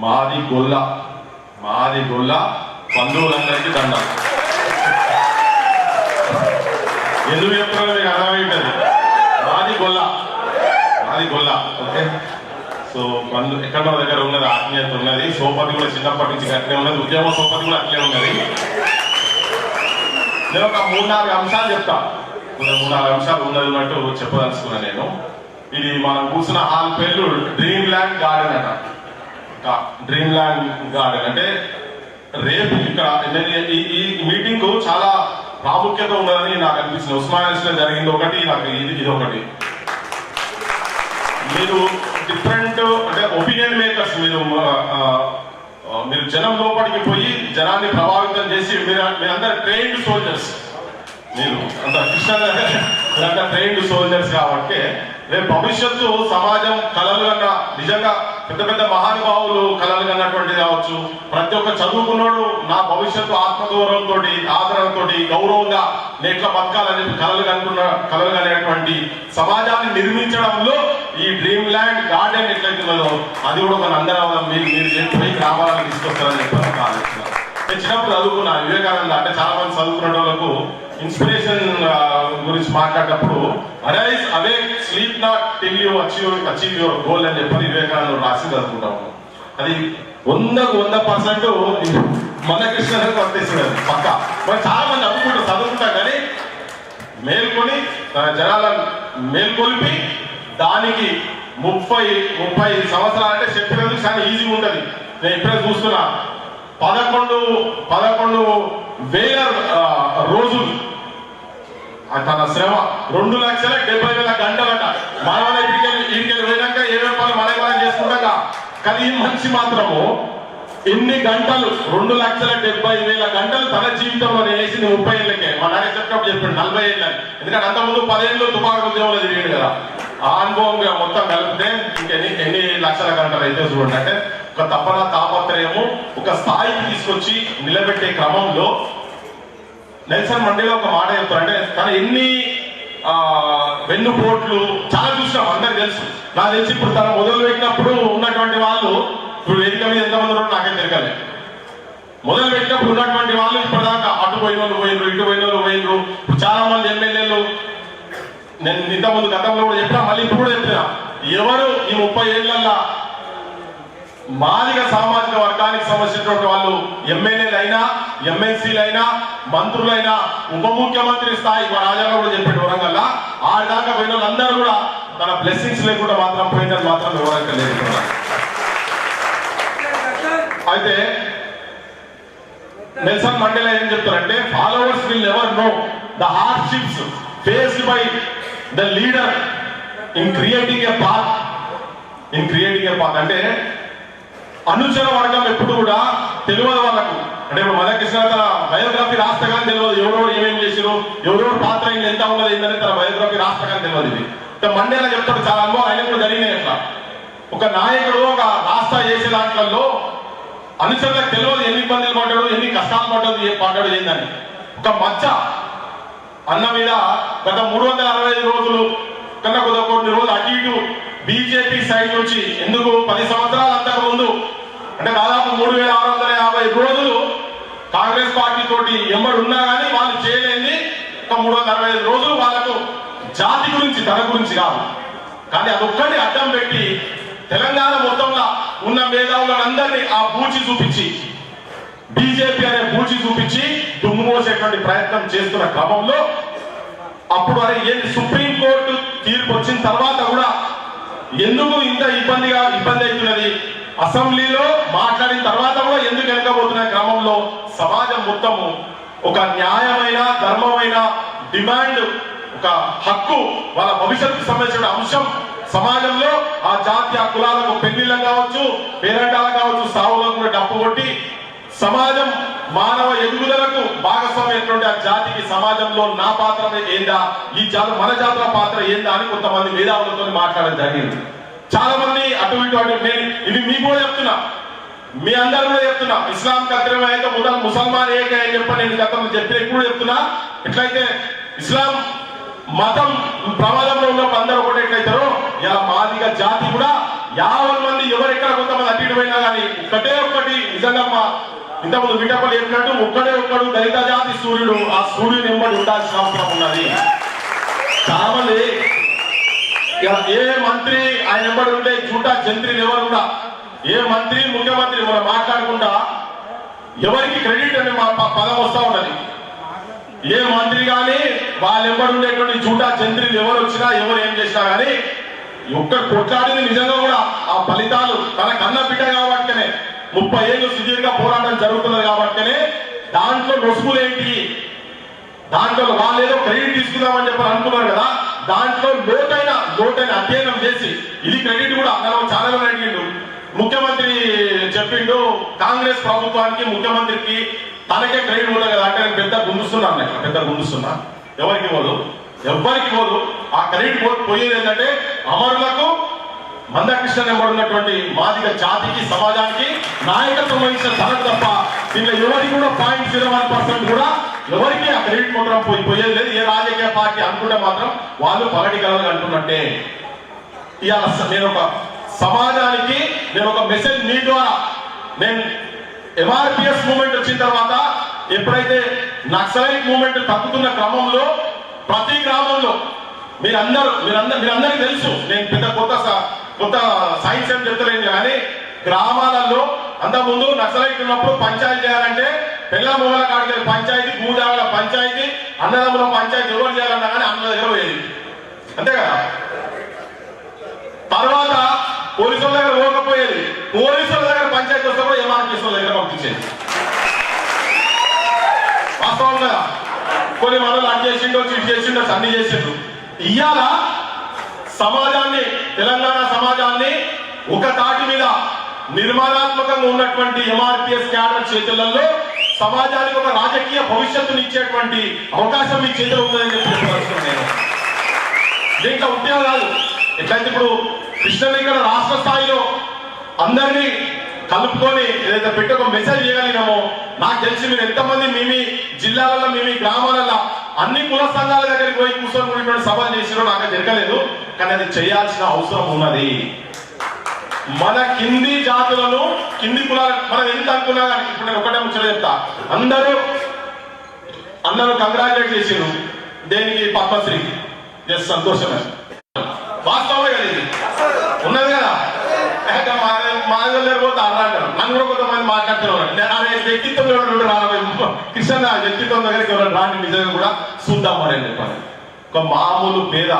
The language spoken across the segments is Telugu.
మాది గొల్ల. మాది గొల్ల. బంధువులందరికీ దండ. ఎందుకు చెప్తున్నారు మీకు అర్థమైంటది మాది గొల్ల. మాది గొల్ల. ఓకే? సో బంధు ఎక్కడ మన దగ్గర ఉన్నది ఆత్మీయత ఉన్నది. సోపతి కూడా చిన్నప్పటి నుంచి అట్లే ఉన్నది. ఉద్యోగ సోపతి కూడా అట్లే ఉన్నది. నేను ఒక మూడు నాలుగు అంశాలు చెప్తా. ఒక మూడు నాలుగు అంశాలు ఉన్నది ఉన్నట్టు చెప్పదలుచుకున్నాను నేను. ఇది మనం కూర్చున్న హాల్ పేర్లు డ్రీమ్ ల్యాండ్ గార్డెన్ అంట డ్రీమ్ ల్యాండ్ గార్డెన్ అంటే రేపు ఇక్కడ ఈ మీటింగ్ చాలా ప్రాముఖ్యత ఉన్నదని నాకు అనిపిస్తుంది ఉస్మానియాస్లో జరిగింది ఒకటి నాకు ఇది ఇది ఒకటి. మీరు డిఫరెంట్ అంటే ఒపీనియన్ మేకర్స్ మీరు మీరు జనం లోపలికి పోయి జనాన్ని ప్రభావితం చేసి మీరు మీరందరూ ట్రైన్డ్ సోల్జర్స్ మీరు అంత కృష్ణ మీరంతా ట్రైన్డ్ సోల్జర్స్ కాబట్టి రేపు భవిష్యత్తు సమాజం కలలు నిజంగా పెద్ద పెద్ద మహానుభావులు కళలు కన్నటువంటి కావచ్చు. ప్రతి ఒక్క చదువుకున్నాడు నా భవిష్యత్తు ఆత్మగౌరవంతో ఆదరణతో గౌరవంగా నేట్ల బతకాలని కళలు కలలు కనుకున్న కనేటువంటి సమాజాన్ని నిర్మించడంలో ఈ డ్రీమ్ ల్యాండ్ గార్డెన్ ఎట్లయితే అది కూడా మన అందరం మీరు మీరు చెప్పి గ్రామాలను తీసుకొస్తారని చెప్పి ఆలోచన నేను చిన్నప్పుడు చదువుకున్నాను వివేకానంద అంటే చాలా మంది చదువుకున్న వాళ్ళకు ఇన్స్పిరేషన్ గురించి మాట్లాడేటప్పుడు arise awake sleep not till you achieve achieve your goal అని చెప్పి వివేకానంద రాసి అనుకుంటాము అది వందకు వంద పర్సెంట్ మన కృష్ణ వర్తిస్తున్నది పక్క. మరి చాలా మంది అనుకుంటారు చదువుకుంటా కానీ మేల్కొని తన జనాలను మేల్కొల్పి దానికి ముప్పై ముప్పై సంవత్సరాలు అంటే చెప్పినందుకు చాలా ఈజీగా ఉంటుంది. నేను ఇప్పుడే చూస్తున్నా. పదకొండు పదకొండు వేల రోజులు తన శ్రమ. రెండు లక్షల డెబ్బై వేల గంటలట. మన ఇంటికి ఇంటికి పోయినాక ఏ రూపాయలు మన మనం చేసుకుంటాక? కానీ ఈ మనిషి మాత్రము ఎన్ని గంటలు రెండు లక్షల డెబ్బై వేల గంటలు తన జీవితంలో వేసింది ముప్పై ఏళ్ళకే. మా నాన్న చెప్పినప్పుడు చెప్పాడు నలభై ఏళ్ళని ఎందుకంటే అంతకుముందు పదేళ్ళు తుపాకు ఉద్యోగంలో తిరిగాడు కదా. ఆ అనుభవంగా మొత్తం కలిపితే ఇంకెన్ని ఎన్ని లక్షల గంటలు అయితే చూడండి. అంటే ఒక తపన తాపత్రయము ఒక స్థాయికి తీసుకొచ్చి నిలబెట్టే క్రమంలో నెల్సన్ మండేలో ఒక మాట చెప్తారు అంటే తన ఎన్ని ఆ, వెన్నుపోట్లు చాలా చూసినాం అందరికి తెలుసు. నాకు తెలిసి ఇప్పుడు తన మొదలు పెట్టినప్పుడు ఉన్నటువంటి వాళ్ళు ఇప్పుడు వేదిక మీద ఎంతమంది ఉన్నారో నాకేం తెలియలే మొదలు పెట్టినప్పుడు ఉన్నటువంటి వాళ్ళు ఇప్పటిదాకా అటు పోయిన వాళ్ళు పోయినరు ఇటు పోయిన వాళ్ళు పోయినరు. చాలా మంది ఎమ్మెల్యేలు నేను ఇంతకుముందు గతంలో కూడా చెప్పినా మళ్ళీ ఇప్పుడు కూడా చెప్పినా ఎవరు ఈ ముప్పై ఏళ్ళల్లో మాదిగ సామాజిక వర్గానికి సంబంధించినటువంటి వాళ్ళు ఎమ్మెల్యేలు అయినా ఎమ్మెల్సీలు అయినా మంత్రులైనా ఉప ముఖ్యమంత్రి స్థాయి మా రాజాగా కూడా చెప్పాడు వరంగల్ ఆ దాకా పోయిన వాళ్ళందరూ కూడా తన బ్లెస్సింగ్స్ లేకుండా మాత్రం పోయినది మాత్రం వివరంగా లేదు అయితే నెల్సన్ మండేలా ఏం చెప్తారంటే followers will ever know the hardships faced by the leader in creating a path in creating a path అంటే అనుచర వర్గం ఎప్పుడు కూడా తెలియదు వాళ్ళకు. అంటే ఇప్పుడు మదకృష్ణ తన బయోగ్రఫీ రాస్తే కానీ తెలియదు. ఎవరెవరు ఏమేం చేసిరు ఎవరెవరు పాత్ర ఎంత ఉన్నది ఏంటని తన బయోగ్రఫీ రాస్తే కానీ తెలియదు ఇది. మండేలా చెప్తాడు చాలా అనుభవం ఆయన కూడా జరిగినాయి అట్లా. ఒక నాయకుడు ఒక రాష్ట్ర చేసే దాంట్లో అనుచరులకు తెలియదు ఎన్ని ఇబ్బందులు పడ్డాడు ఎన్ని కష్టాలు పడ్డాడు ఏ పడ్డాడు ఏందని. ఒక మచ్చ అన్న మీద గత మూడు వందల అరవై ఐదు రోజులు కన్నా కొద్ది కొన్ని రోజులు అటు ఇటు బీజేపీ సైడ్ నుంచి ఎందుకు పది సంవత్సరాల అంతకు ముందు? అంటే దాదాపు మూడు వేల ఆరు వందల యాభై రోజులు కాంగ్రెస్ పార్టీ తోటి ఎంబడి ఉన్నా కానీ వాళ్ళు చేయలేని ఒక మూడు వందల అరవై ఐదు రోజులు వాళ్ళకు జాతి గురించి తన గురించి కాదు. కానీ అదొక్కటి అడ్డం పెట్టి తెలంగాణ మొత్తంలో ఉన్న మేధావులందరినీ ఆ పూచి చూపించి బీజేపీ అనే పూచి చూపించి దుమ్ము మోసేటువంటి ప్రయత్నం చేస్తున్న క్రమంలో అప్పుడు అరే ఏంటి సుప్రీం కోర్టు తీర్పు వచ్చిన తర్వాత కూడా ఎందుకు ఇంత ఇబ్బందిగా ఇబ్బంది అవుతున్నది? అసెంబ్లీలో మాట్లాడిన తర్వాత కూడా ఎందుకు వెనకబోతున్న క్రమంలో సమాజం మొత్తము ఒక న్యాయమైన ధర్మమైన డిమాండ్ ఒక హక్కు వాళ్ళ భవిష్యత్తుకు సంబంధించిన అంశం సమాజంలో ఆ జాతి ఆ కులాలకు పెళ్ళిళ్ళకు కావచ్చు పేరంటాలకు కావచ్చు సావులకు కూడా డప్పు కొట్టి సమాజం మానవ ఎదుగుదలకు భాగస్వామ్యటువంటి ఆ జాతికి సమాజంలో నా పాత్ర ఏందా? ఈ జాతి మన జాతుల పాత్ర ఏందా అని కొంతమంది మేధావులతో మాట్లాడడం జరిగింది. చాలా మంది అటు ఇటు అటు నేను ఇది మీకు కూడా చెప్తున్నా. మీ అందరూ కూడా చెప్తున్నా. ఇస్లాం కత్రిమ అయితే ముదల్ ముసల్మాన్ ఏక అని చెప్పి నేను గతంలో చెప్పిన ఇప్పుడు చెప్తున్నా. ఎట్లయితే ఇస్లాం మతం ప్రమాదంలో ఉన్నప్పుడు అందరూ కూడా ఎట్లయితారో ఇలా మాదిగా జాతి కూడా యాభై మంది ఎవరెక్కడ కొంతమంది అటు ఇటు పోయినా కానీ ఒకటే ఒకటి నిజంగా ఇంతకుముందు మిఠపల్లి చెప్పినట్టు ఒక్కడే ఒక్కడు దళిత జాతి సూర్యుడు ఆ సూర్యుని వెంబడి ఉండాల్సిన అవసరం ఉన్నది. కావాలి ఏ మంత్రి ఆయన వెంబడి ఉంటే జూటా జంత్రి ఎవరు కూడా ఏ మంత్రి ముఖ్యమంత్రి మనం మాట్లాడకుండా ఎవరికి క్రెడిట్ అని మా పదం వస్తా ఉన్నది. ఏ మంత్రి కానీ వాళ్ళ ఉండేటువంటి జూటా జంత్రిలు ఎవరు వచ్చినా ఎవరు ఏం చేసినా కానీ ఒక్క కొట్లాడింది నిజంగా కూడా ఆ ఫలితాలు తన కన్న బిడ్డ కాబట్టినే. ముప్పై ఏళ్ళు సుదీర్ఘ పోరాటం జరుగుతున్నది కాబట్టినే దాంట్లో నొసుగులేంటి? దాంట్లో వాళ్ళేదో ఏదో క్రెడిట్ తీసుకుందామని చెప్పి అనుకున్నారు కదా దాంట్లో లోతైన లోతైన అధ్యయనం చేసి ఇది క్రెడిట్ కూడా మనం చాలా మంది అడిగిండు. ముఖ్యమంత్రి చెప్పిండు కాంగ్రెస్ ప్రభుత్వానికి ముఖ్యమంత్రికి తనకే క్రెడిట్ ఉండదు కదా అంటే నేను పెద్ద గుండుస్తున్నాను అన్నట్టు పెద్ద గుండుస్తున్నా. ఎవరికి పోదు ఎవరికి పోదు ఆ క్రెడిట్ పోయేది ఏంటంటే అమరులకు మందకృష్ణ నెంబర్ ఉన్నటువంటి మాదిగ జాతికి సమాజానికి నాయకత్వం వహించిన తనకు తప్ప దీంట్లో ఎవరికి కూడా పాయింట్ జీరో వన్ పర్సెంట్ కూడా ఎవరికి ఆ క్రెడిట్ పొందడం పోయి పోయేది లేదు. ఏ రాజకీయ పార్టీ అనుకుంటే మాత్రం వాళ్ళు పగటికలలు అంటున్నట్టే. ఇవాళ నేను ఒక సమాజానికి నేను ఒక మెసేజ్ మీ ద్వారా నేను ఎంఆర్పిఎస్ మూమెంట్ వచ్చిన తర్వాత ఎప్పుడైతే నక్సలైట్ మూమెంట్ తగ్గుతున్న క్రమంలో ప్రతి గ్రామంలో మీరందరూ మీరందరూ మీరందరికీ తెలుసు నేను పెద్ద కొత్త కొంత కొత్త సైన్స్ ఏం చెప్తలేను కానీ గ్రామాలలో అంతకుముందు నక్సలైట్ ఉన్నప్పుడు పంచాయతీ చేయాలంటే పిల్ల మూల కాడికి పంచాయతీ మూడాల పంచాయతీ అన్నదమ్ముల పంచాయతీ ఎవరు చేయాలన్నా కానీ అన్న దగ్గర పోయేది. అంతే కదా? తర్వాత పోలీసుల దగ్గర పోకపోయేది. పోలీసుల దగ్గర పంచాయతీ వస్తే కూడా ఎంఆర్పీఎస్ దగ్గర పంపించేది. వాస్తవం కదా? కొన్ని మనలు అటు చేసిండో ఇటు చేసిండో అన్ని చేసిండ్రు. ఇయ్యాలా సమాజాన్ని తెలంగాణ సమాజాన్ని ఒక తాటి మీద నిర్మాణాత్మకంగా ఉన్నటువంటి ఎంఆర్పిఎస్ క్యాడర్ చేతులలో సమాజానికి ఒక రాజకీయ భవిష్యత్తుని ఇచ్చేటువంటి అవకాశం మీ చేతిలో ఉందని చెప్పి నేను. దీంట్లో ఉద్యోగం కాదు ఎట్లయితే ఇప్పుడు కృష్ణలింగ రాష్ట్ర స్థాయిలో అందరినీ కలుపుకొని ఏదైతే పెట్టి ఒక మెసేజ్ చేయగలిగినామో నాకు తెలిసి మీరు ఎంతమంది మీ మీ జిల్లాలలో మీ మీ గ్రామాలలో అన్ని కుల సంఘాల దగ్గరికి పోయి కూర్చొని సభలు చేసినా నాకు అది జరగలేదు కానీ అది చేయాల్సిన అవసరం ఉన్నది. మన కింది జాతులను కింది కులాల మనం ఎంత అనుకున్నా కానీ ఇప్పుడు నేను ఒకటే ముచ్చట చెప్తా. అందరూ అందరూ కంగ్రాచులేట్ చేసిరు దేనికి? పద్మశ్రీ. ఎస్ సంతోషమే. వాస్తవమే కదా ఉన్నది కదా? మా- మా లేకపోతే అలా నన్ను కూడా కొంతమంది మాట్లాడుతున్నారు. నేను అనే వ్యక్తిత్వం ఎవరు రావాలి కృష్ణ వ్యక్తిత్వం దగ్గరికి ఎవరు రాని నిజంగా కూడా చూద్దాం మరి అని చెప్పాను ఒక మామూలు పేద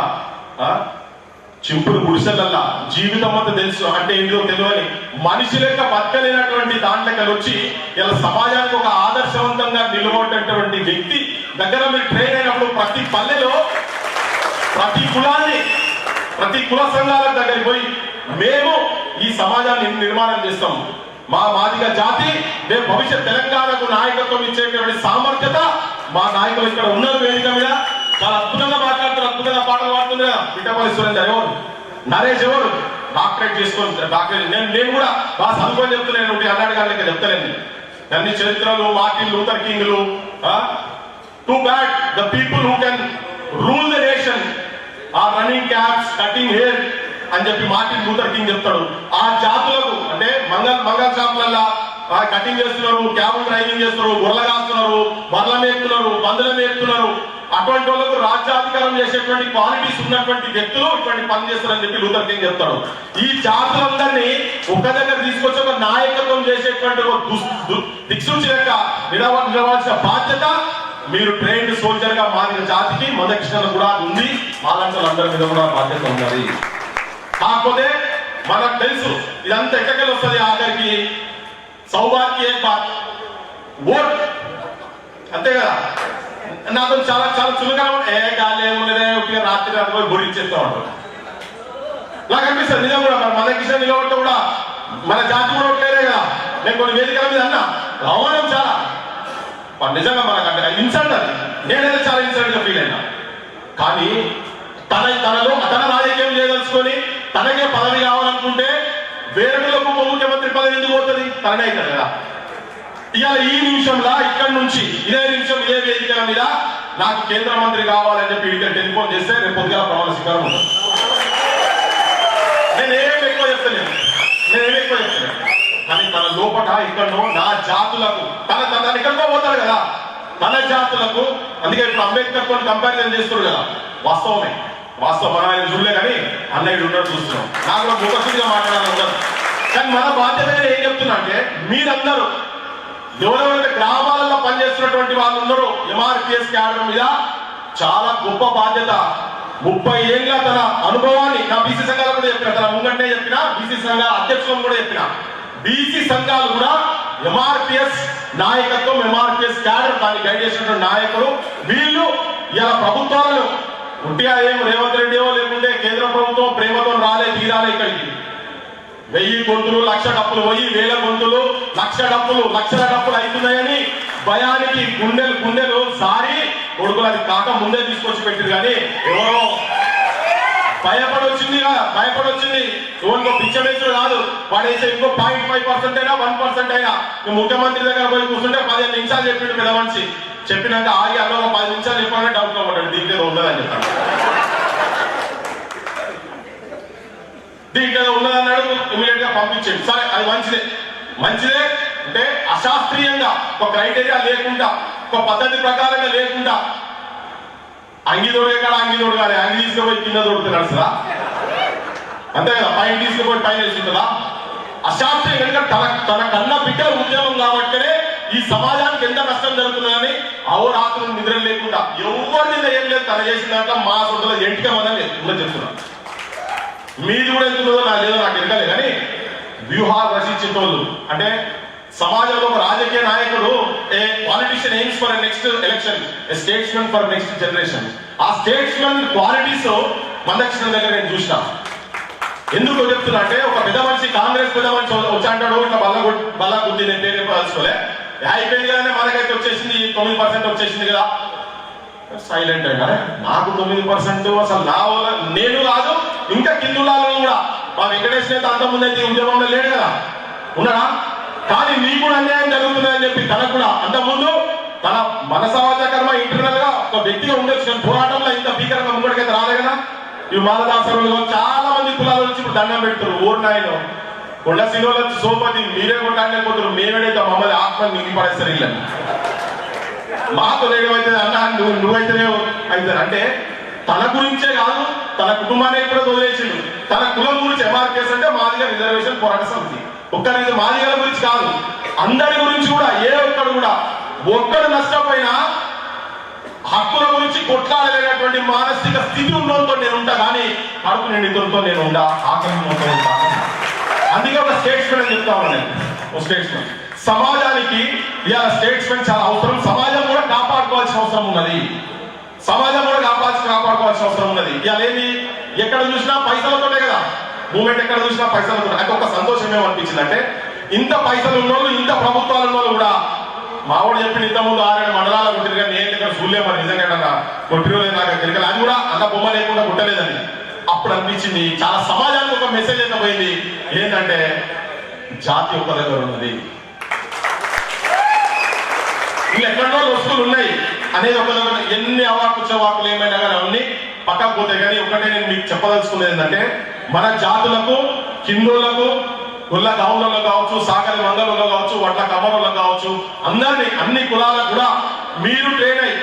చింపుడు గుడిసెలల్లా జీవితం అంతా తెలుసు. అంటే ఏంటో తెలియని మనిషి లెక్క బతకలేనటువంటి దాంట్లో వచ్చి ఇలా సమాజానికి ఒక ఆదర్శవంతంగా నిలబడేటటువంటి వ్యక్తి దగ్గర మీరు ట్రైన్ అయినప్పుడు ప్రతి పల్లెలో ప్రతి కులాన్ని ప్రతి కుల సంఘాల దగ్గరికి పోయి మేము ఈ సమాజాన్ని నిర్మాణం చేస్తాం. మా మాదిగ జాతి రేపు భవిష్యత్ తెలంగాణకు నాయకత్వం ఇచ్చేటువంటి సామర్థ్యత మా నాయకులు ఇక్కడ ఉన్నారు వేదిక మీద. చాలా అద్భుతంగా మాట్లాడుతున్నారు అద్భుతంగా పాటలు పాడుతున్నారు. కదా పిట్టపల్లి సురేందర్ ఎవరు? నరేష్ ఎవరు? డాక్టరేట్ చేసుకొని డాక్టరేట్ నేను నేను కూడా బాగా చదువుకొని చెప్తున్నాను అన్నాడు గారు ఇక్కడ చెప్తలేను. అన్ని చరిత్రలు Martin Luther కింగ్లు too bad the people who can rule the nation are running cabs cutting hair అని చెప్పి మార్టిన్ లూథర్ కింగ్ చెప్తాడు. ఆ జాతులకు అంటే మంగళ మంగళ షాపులల్లా కటింగ్ చేస్తున్నారు క్యాబుల్ డ్రైవింగ్ చేస్తున్నారు గొర్రెలు కాస్తున్నారు బర్ల మేపుతున్నారు బందుల మేపుతున్నారు. అటువంటి వాళ్ళకు రాజ్యాధికారం చేసేటువంటి క్వాలిటీస్ ఉన్నటువంటి వ్యక్తులు ఇటువంటి పని చేస్తారని చెప్పి లూథర్ కింగ్ చెప్తాడు. ఈ జాతులందరినీ ఒక దగ్గర తీసుకొచ్చి ఒక నాయకత్వం చేసేటువంటి ఒక దిక్సూచి లెక్క నిలవ నిలవాల్సిన బాధ్యత మీరు ట్రైన్డ్ సోల్జర్గా మారిన జాతికి మొదటి కూడా ఉంది. మాలంటలు అందరి మీద కూడా బాధ్యత ఉన్నది కాకపోతే మనకు తెలుసు ఇదంతా ఎక్కడికి వస్తుంది ఆఖరికి? సౌభాగ్య ఓట్. అంతే కదా? నాతో చాలా చాలా చులుగా ఏ గాలి ఏమున్నదే రాత్రి రాత్రి పోయి గురించేస్తూ ఉంటాడు. నాకు అనిపిస్తుంది నిజం కూడా. మరి మన కిషన్ నిలబడితే కూడా మన జాతి కూడా ఒకటేనే కదా? నేను కొన్ని వేదికల మీద అన్నా అవమానం చాలా. నిజంగా మనకు అంటే ఇన్సల్ట్ అది. నేనైతే చాలా ఇన్సల్ట్గా ఫీల్ అయినా. కానీ తన తనలో తన రాజకీయం చేయదలుచుకొని తనకే పదవి కావాలనుకుంటే వేరొకలకు ముఖ్యమంత్రి పదవి ఎందుకు పోతుంది తననే అవుతుంది కదా. ఇక ఈ నిమిషంలో ఇక్కడి నుంచి ఇదే నిమిషం ఇదే వేదిక మీద నాకు కేంద్ర మంత్రి కావాలని చెప్పి ఇక్కడ టెలిఫోన్ చేస్తే రేపు పొద్దుగా ప్రమాణ స్వీకారం ఉంటుంది. నేను ఎక్కువ చెప్తలేను. నేను ఏం ఎక్కువ చెప్తలేను. తన లోపట ఎక్కడో నా జాతులకు తన తన ఇక్కడితో పోతాడు కదా. తన జాతులకు అందుకే ఇప్పుడు అంబేద్కర్తో కంపారిజన్ చేస్తున్నారు కదా. వాస్తవమే. వాస్తవం మనం ఆయన చూడలే కానీ అన్నయ్య ఉన్నాడు చూస్తున్నాం. నాకు కూడా ముఖసుడిగా మాట్లాడాలని ఉండదు. కానీ మన బాధ్యత ఏం చెప్తున్నా అంటే మీరందరూ ఎవరెవరైతే గ్రామాలలో పనిచేస్తున్నటువంటి వాళ్ళు ఉన్నారో ఎంఆర్పిఎస్ క్యాడర్ మీద చాలా గొప్ప బాధ్యత. ముప్పై ఏళ్ళ తన అనుభవాన్ని నా బీసీ సంఘాలు కూడా చెప్పిన తన ముంగంటే చెప్పిన బీసీ సంఘాల అధ్యక్షులను కూడా చెప్పిన బీసీ సంఘాలు కూడా ఎంఆర్పిఎస్ నాయకత్వం ఎంఆర్పిఎస్ క్యాడర్ దాన్ని గైడ్ చేసినటువంటి నాయకులు. వీళ్ళు ఇలా ప్రభుత్వాలను ఉంటే ఏం రేవంత్ రెడ్డియో లేకుంటే కేంద్ర ప్రభుత్వం ప్రేమతో రాలే తీరాలే ఇక్కడికి. వెయ్యి గొంతులు లక్ష డప్పులు వెయ్యి వేల గొంతులు లక్ష డప్పులు లక్షల డప్పులు అవుతున్నాయని భయానికి గుండెలు గుండెలు సారి కొడుకులు అది కాక ముందే తీసుకొచ్చి పెట్టిరు కానీ ఎవరో? భయపడొచ్చింది భయపడొచ్చింది. కదా పిచ్చమేసుడు కాదు వాడు వేసే ఇంకో పాయింట్ ఫైవ్ పర్సెంట్ అయినా వన్ పర్సెంట్ అయినా. ముఖ్యమంత్రి దగ్గర పోయి కూర్చుంటే పదిహేను నిమిషాలు చెప్పిండు పెద్ద మనిషి చెప్పినాక ఆగి అన్న పది నిమిషాలు చెప్పాలని డౌట్లో పడ్డాడు. దీంట్లో ఏదో ఉండదని చెప్పాడు దీంట్లో ఉన్నదన్నాడు ఇమీడియట్గా పంపించండి. సరే అది మంచిదే. మంచిదే అంటే అశాస్త్రీయంగా ఒక క్రైటీరియా లేకుండా ఒక పద్ధతి ప్రకారంగా లేకుండా అంగి తోడే కాడ అంగి తోడు కానీ అంగి తీసుకుపోయి కింద తోడుతున్నాడు సరా అంతే కదా పైన తీసుకుపోయి పైన వేసిందా అశాస్త్రీయం కనుక తన తన కన్న బిడ్డ ఉద్యమం కాబట్టి ఈ సమాజానికి ఎంత నష్టం జరుగుతుందని అవరాత్రులు నిద్ర లేకుండా ఎవరి మీద ఏం లేదు తన చేసిన దాంట్లో మా సొంతలో ఎంటిక మనం కూడా చెప్తున్నా. మీది కూడా ఎంత నా లేదో నాకు ఎరగలే కానీ వ్యూహాలు రచించేటోళ్ళు అంటే సమాజంలో ఒక రాజకీయ నాయకుడు a politician aims for next election a statesmen for next generation ఆ స్టేట్స్మెన్ క్వాలిటీస్ మందక్షిణ దగ్గర నేను చూసిన. ఎందుకు చెప్తున్నా అంటే ఒక పెద్ద మనిషి కాంగ్రెస్ పెద్ద మనిషి వచ్చి అంటాడు ఇట్లా బల్ల బల్ల గుద్ది నేను పేరు చెప్పదలుచుకోలే అయిపోయిందిగానే మనకైతే వచ్చేసింది తొమ్మిది పర్సెంట్ వచ్చేసింది కదా. సైలెంట్ అయినా నాకు తొమ్మిది పర్సెంట్ అసలు నా వల్ల నేను రాదు ఇంకా కిందులాలో కూడా. మా వెంకటేష్ నేత అంత ముందైతే ఉద్యమంలో లేడు కదా. ఉన్నాడా? కానీ నీకు కూడా అన్యాయం జరుగుతుందని చెప్పి తనకు కూడా అంత ముందు తన మన సమాజ కర్మ ఇంటర్నల్గా ఒక వ్యక్తిగా ఉండొచ్చు పోరాటంలో ఇంత భీకరంగా ముంగడికైతే రాలే కదా. ఈ మాలదాసరులు చాలా మంది కులాలు వచ్చి ఇప్పుడు దండం పెడుతున్నారు ఊరు నాయన కొండ శ్రీలో సోపతి మీరే కొట్టాడలేకపోతున్నారు మేమేడైతే మమ్మల్ని ఆత్మని నిలిపడేస్తారు పడేస్తారు ఇల్లని మాకు అన్న నువ్వు నువ్వైతేనే అవుతారు అంటే తన గురించే కాదు తన కుటుంబాన్ని కూడా వదిలేసిండు. తన కులం గురించి ఎంఆర్కేస్ అంటే మాదిగా రిజర్వేషన్ పోరాట సమితి. ఒక్కరి మాదిగల గురించి కాదు. అందరి గురించి కూడా ఏ ఒక్కడు కూడా ఒక్కడు నష్టపోయినా హక్కుల గురించి కొట్లాడలేనటువంటి మానసిక స్థితి ఉన్నతో నేను ఉంటా కానీ కడుపు నిండితో నేను ఉండా ఆకలి మొత్తం ఉంటా. అందుకే ఒక స్టేట్స్మెంట్ అని చెప్తా ఉన్నాను ఒక స్టేట్స్మెంట్ సమాజానికి ఇలా స్టేట్స్మెంట్ చాలా అవసరం. సమాజం కూడా కాపాడుకోవాల్సిన అవసరం ఉన్నది. సమాజం కూడా కాపాల్సి కాపాడుకోవాల్సిన అవసరం ఉన్నది. ఇవాళ ఏంది? ఎక్కడ చూసినా పైసలతోనే కదా. మూమెంట్ ఎక్కడ చూసినా పైసలతో అంటే ఒక సంతోషం ఏమనిపించింది అంటే ఇంత పైసలు ఉన్నోళ్ళు ఇంత ప్రభుత్వాలు ఉన్నోళ్ళు కూడా మావాడు చెప్పిన ఇంత ముందు ఆరేడు మండలాలు కొట్టిరు కానీ నేను ఇక్కడ చూడలేము నిజంగా కొట్టిరు లేదు నాకు తెలియదు అని కూడా అంత బొమ్మ లేకుండా కొట్టలేదని అప్పుడు అనిపించింది చాలా సమాజానికి ఒక మెసేజ్ అయితే పోయింది ఏంటంటే జాతి ఒక దగ్గర ఉన్నది. ఇంకా ఎక్కడో వస్తువులు ఉన్నాయి. అనేది ఒక దగ్గర ఎన్ని అవాకు చవాకులు ఏమైనా కానీ అవన్నీ పక్కకు పోతాయి. కానీ ఒకటే నేను మీకు చెప్పదలుచుకునేది ఏంటంటే మన జాతులకు హిందువులకు గుళ్ళ గౌన్లలో కావచ్చు సాగరి మంగళంలో కావచ్చు వడ్ల కమరంలో కావచ్చు అందరినీ అన్ని కులాలకు కూడా మీరు ట్రైన్ అయి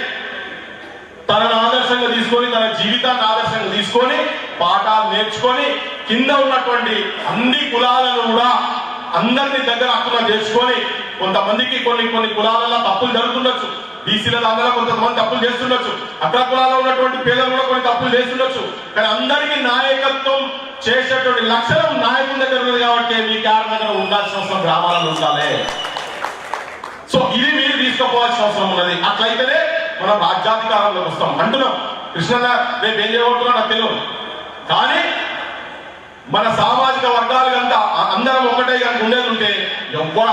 తనను ఆదర్శంగా తీసుకొని తన జీవితాన్ని ఆదర్శంగా తీసుకొని పాఠాలు నేర్చుకొని కింద ఉన్నటువంటి అన్ని కులాలను కూడా అందరినీ దగ్గర అర్థం చేసుకొని కొంతమందికి కొన్ని కొన్ని కులాలలో తప్పులు జరుగుతుండొచ్చు. బీసీల అందరూ కొంతమంది తప్పులు చేస్తుండొచ్చు. అగ్ర కులాల్లో ఉన్నటువంటి పేదలు కూడా కొన్ని తప్పులు చేస్తుండొచ్చు. కానీ అందరికీ నాయకత్వం చేసేటువంటి లక్షణం నాయకుల దగ్గర ఉంది కాబట్టి మీ క్యాడర్ దగ్గర ఉండాల్సిన అవసరం గ్రామాలలో ఉండాలి. సో ఇది మీరు తీసుకుపోవాల్సిన అవసరం ఉన్నది. అట్లయితేనే మనం రాజ్యాధికారంలోకి వస్తాం. అంటున్నాం. కృష్ణ రేపు ఏం చేయబోతున్నా నాకు తెలియదు. కానీ మన సామాజిక వర్గాలుగంతా అ- అందరం ఒకటే కనుక ఉండేది ఉంటే ఎవ్వరు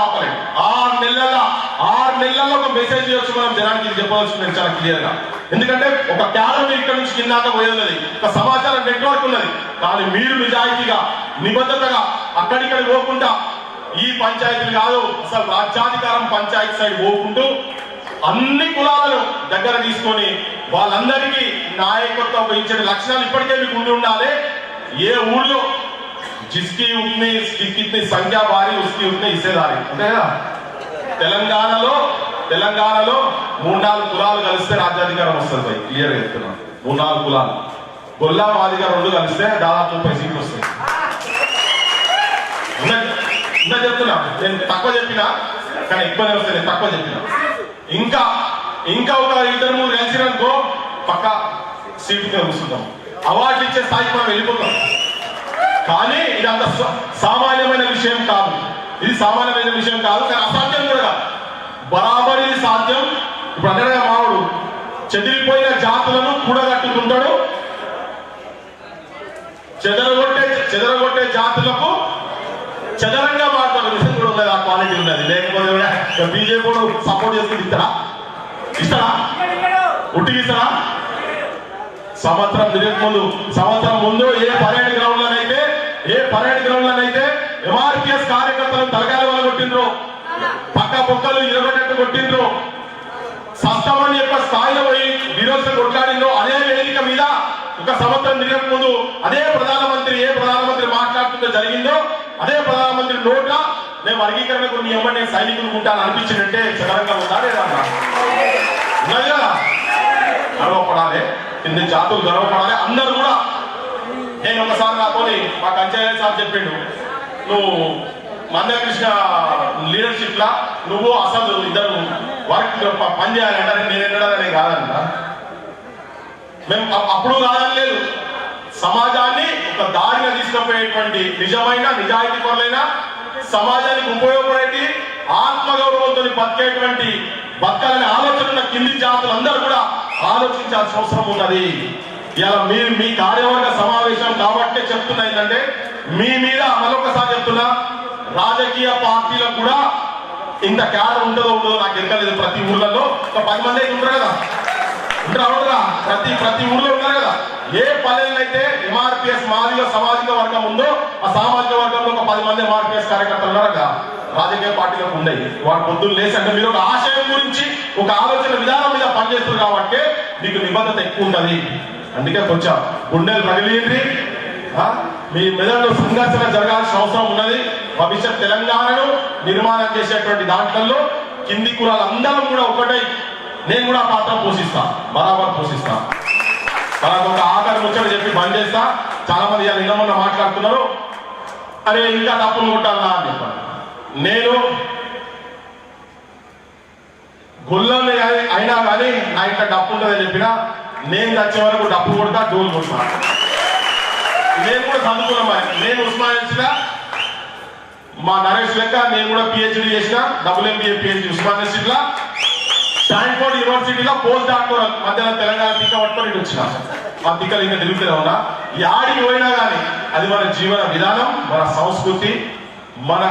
ఆరు నెలల ఆరు నెలల్లో ఒక మెసేజ్ వచ్చి మనం జనానికి ఇది చెప్పవలసింది చాలా క్లియర్గా. ఎందుకంటే ఒక క్యాడర్ ఇక్కడ నుంచి కిందాక పోయేది ఒక సమాచార నెట్వర్క్ ఉన్నది. కానీ మీరు నిజాయితీగా నిబద్ధతగా అక్కడిక్కడ పోకుండా ఈ పంచాయతీలు కాదు అసలు రాజ్యాధికారం పంచాయతీ సైడ్ పోకుంటూ అన్ని కులాలను దగ్గర తీసుకొని వాళ్ళందరికీ నాయకత్వం వహించే లక్షణాలు ఇప్పటికే మీకు ఉండి ఉండాలి. ఏ ఊళ్ళో జిస్కి ఉత్ని కిత్ని సంఖ్య భారీ ఉస్కి ఉత్ని ఇసేదారి అంతే తెలంగాణలో తెలంగాణలో మూడు నాలుగు కులాలు కలిస్తే రాజ్యాధికారం వస్తుంది భయ్ క్లియర్ చెప్తున్నాను మూడు నాలుగు కులాలు. గొల్లా మాదిగా రెండు కలిస్తే దాదాపు ముప్పై సీట్లు వస్తాయి. ఇంకా చెప్తున్నా. నేను తక్కువ చెప్పినా కానీ ఎక్కువనే వస్తాయి నేను తక్కువ చెప్పినా. ఇంకా ఇంకా ఒక ఇద్దరు మూడు కలిసిననుకో పక్క సీట్ మీద కూర్చుంటాం అవార్డు ఇచ్చే స్థాయికి మనం వెళ్ళిపోతాం. కానీ ఇది అంత సామాన్యమైన విషయం కాదు. ఇది సామాన్యమైన విషయం కాదు కానీ అసాధ్యం కూడా కాదు. బరాబర్ ఇది సాధ్యం. ఇప్పుడు అన్నగా మావుడు. చెదిరిపోయిన జాతులను కూడగట్టుకుంటాడు. చెదరగొట్టే చెదరగొట్టే జాతులకు చదరంగా మాట్లాడు విషయం కూడా ఉన్నది ఆ క్వాలిటీ ఉన్నది. లేకపోతే బీజేపీ కూడా సపోర్ట్ చేస్తుంది ఇస్తారా ఇస్తారా ఉట్టికి ఇస్తారా సంవత్సరం తిరిగి ముందు సంవత్సరం ముందు ఏ పరేడ్ గ్రౌండ్ లోనైతే ఏ పరేడ్ గ్రౌండ్ లోనైతే ఎంఆర్పిఎస్ కార్యకర్తలు తలకాయల వల్ల కొట్టిండ్రు పక్క పొక్కలు ఇరగొట్టట్టు కొట్టిండ్రు. సస్తమని యొక్క స్థాయిలో పోయి విరోధ కొట్లాడిండ్రు. అదే వేదిక మీద ఒక సంవత్సరం తిరగక ముందు అదే ప్రధానమంత్రి ఏ ప్రధానమంత్రి మాట్లాడుతుంటే జరిగిందో అదే ప్రధానమంత్రి నోట మేము వర్గీకరణకు కొన్ని ఇవ్వండి నేను సైనికులు ఉంటాను అనిపించిందంటే చదరంగా ఉందా లేదా ఉన్నది కదా గర్వపడాలి. ఇన్ని జాతులు గర్వపడాలి. అందరూ కూడా నేను ఒకసారి నాతోని మా కంచాయ సార్ చెప్పిండు. నువ్వు మందకృష్ణ లీడర్షిప్ లా నువ్వు అసలు ఇద్దరు వర్క్ పని చేయాలంటే నేను ఎన్నడనే కాదంట మేము అప్పుడు కాదని లేదు సమాజాన్ని ఒక దారిగా తీసుకుపోయేటువంటి నిజమైన నిజాయితీ పనులైనా సమాజానికి ఉపయోగపడేటి ఆత్మగౌరవంతో బతికేటువంటి బతకాలనే ఆలోచన ఉన్న కింది జాతులందరూ కూడా ఆలోచించాల్సిన అవసరం ఉన్నది. ఇలా మీ మీ కార్యవర్గ సమావేశం కాబట్టే చెప్తున్నా ఏంటంటే మీ మీద మరొకసారి చెప్తున్నా రాజకీయ పార్టీలకు కూడా ఇంత క్యాడర్ ఉంటుందో ఉండదో నాకు ఎక్కలేదు ప్రతి ఊర్లలో. ఒక పది మంది ఉంటారు కదా. ఇక్కడ అవునరా ప్రతి ప్రతి ఊర్లో ఉన్నారు కదా? ఏ పల్లెల్లో అయితే ఎంఆర్పిఎస్ మాదిగ సామాజిక వర్గం ఉందో ఆ సామాజిక వర్గంలో ఒక పది మంది ఎంఆర్పిఎస్ కార్యకర్తలు ఉన్నారు కదా రాజకీయ పార్టీలకు ఉన్నాయి. వాడు పొద్దున్న లేచి అంటే మీరు ఒక ఆశయం గురించి ఒక ఆలోచన విధానం మీద పనిచేస్తారు కాబట్టి మీకు నిబద్ధత ఎక్కువ ఉంటది. అందుకే కొంచెం గుండెలు పగిలింది మీ మెదడులో సంఘర్షణ జరగాల్సిన అవసరం ఉన్నది. భవిష్యత్ తెలంగాణను నిర్మాణం చేసేటువంటి దాంట్లో కింది కులాలందరం కూడా ఒకటై నేను కూడా పాత్ర పోషిస్తా బరాబర్ పోషిస్తా. వాళ్ళకి ఒక ఆఖరి ముచ్చట చెప్పి బంద్ చేస్తా. చాలా మంది ఇలా మొన్న మాట్లాడుతున్నారు. అరే ఇంకా తప్పులు కొట్టాలా అని చెప్పాను నేను కానీ అయినా కానీ నా ఇంట్లో డప్పు ఉంటుందని చెప్పినా నేను వచ్చే వరకు డప్పు కొడతా డోలు కొడతా. నేను కూడా చదువుకున్నా నేను ఉస్మానియా మా నరేష్ లెక్క నేను కూడా పిహెచ్డి చేసిన double MBA PhD Osmania Stanford యూనివర్సిటీలో పోస్ట్ డాక్టర్ మధ్యలో తెలంగాణ టీకా పట్టుకొని ఇటు వచ్చిన. మా టీకాలు ఇంకా తిరుగుతూనే ఉన్నా. యాడికి పోయినా కానీ అది మన జీవన విధానం మన సంస్కృతి మన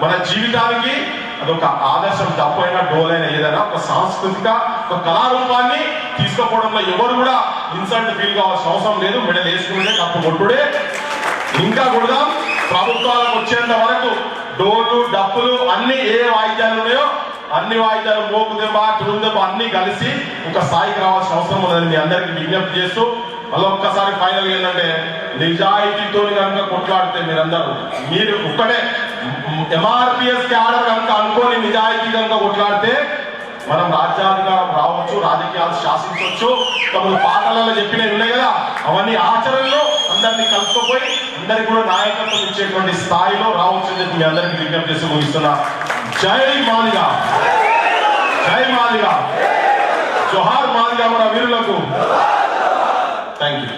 మన జీవితానికి అదొక ఆదర్శం తప్పైనా డోలైనా ఏదైనా ఒక సాంస్కృతిక ఒక కళారూపాన్ని తీసుకుపోవడంలో ఎవరు కూడా ఇన్సల్ట్ ఫీల్ కావాల్సిన అవసరం లేదు. మెడల్ వేసుకుంటే తప్పు కొట్టుడే. ఇంకా కొడదాం. ప్రభుత్వాలకు వచ్చేంత వరకు డోలు డప్పులు అన్ని ఏ వాయిద్యాలు ఉన్నాయో అన్ని వాయిదాలు మోపుదే దెబ్బ తురుము అన్ని కలిసి ఒక స్థాయికి రావాల్సిన అవసరం ఉందని మీ అందరికి విజ్ఞప్తి చేస్తూ మళ్ళీ ఒక్కసారి ఫైనల్ ఏంటంటే నిజాయితీతో కనుక కొట్లాడితే మీరందరూ మీరు ఒక్కడే ఎంఆర్పిఎస్ క్యాడర్ కనుక అనుకోని నిజాయితీ కనుక కొట్లాడితే మనం రాజ్యాంగం రావచ్చు రాజకీయాలు శాసించవచ్చు తమను పాటలలో చెప్పినవి ఉన్నాయి కదా అవన్నీ ఆచరణలో అందరినీ కలుసుకుపోయి అందరికి కూడా నాయకత్వం ఇచ్చేటువంటి స్థాయిలో రావచ్చు అని చెప్పి మీ అందరికి విజ్ఞప్తి చేసి ముగిస్తున్నా. జై మాలిగా జై మాలిగా జోహార్ మాలిగా మన వీరులకు. Thank you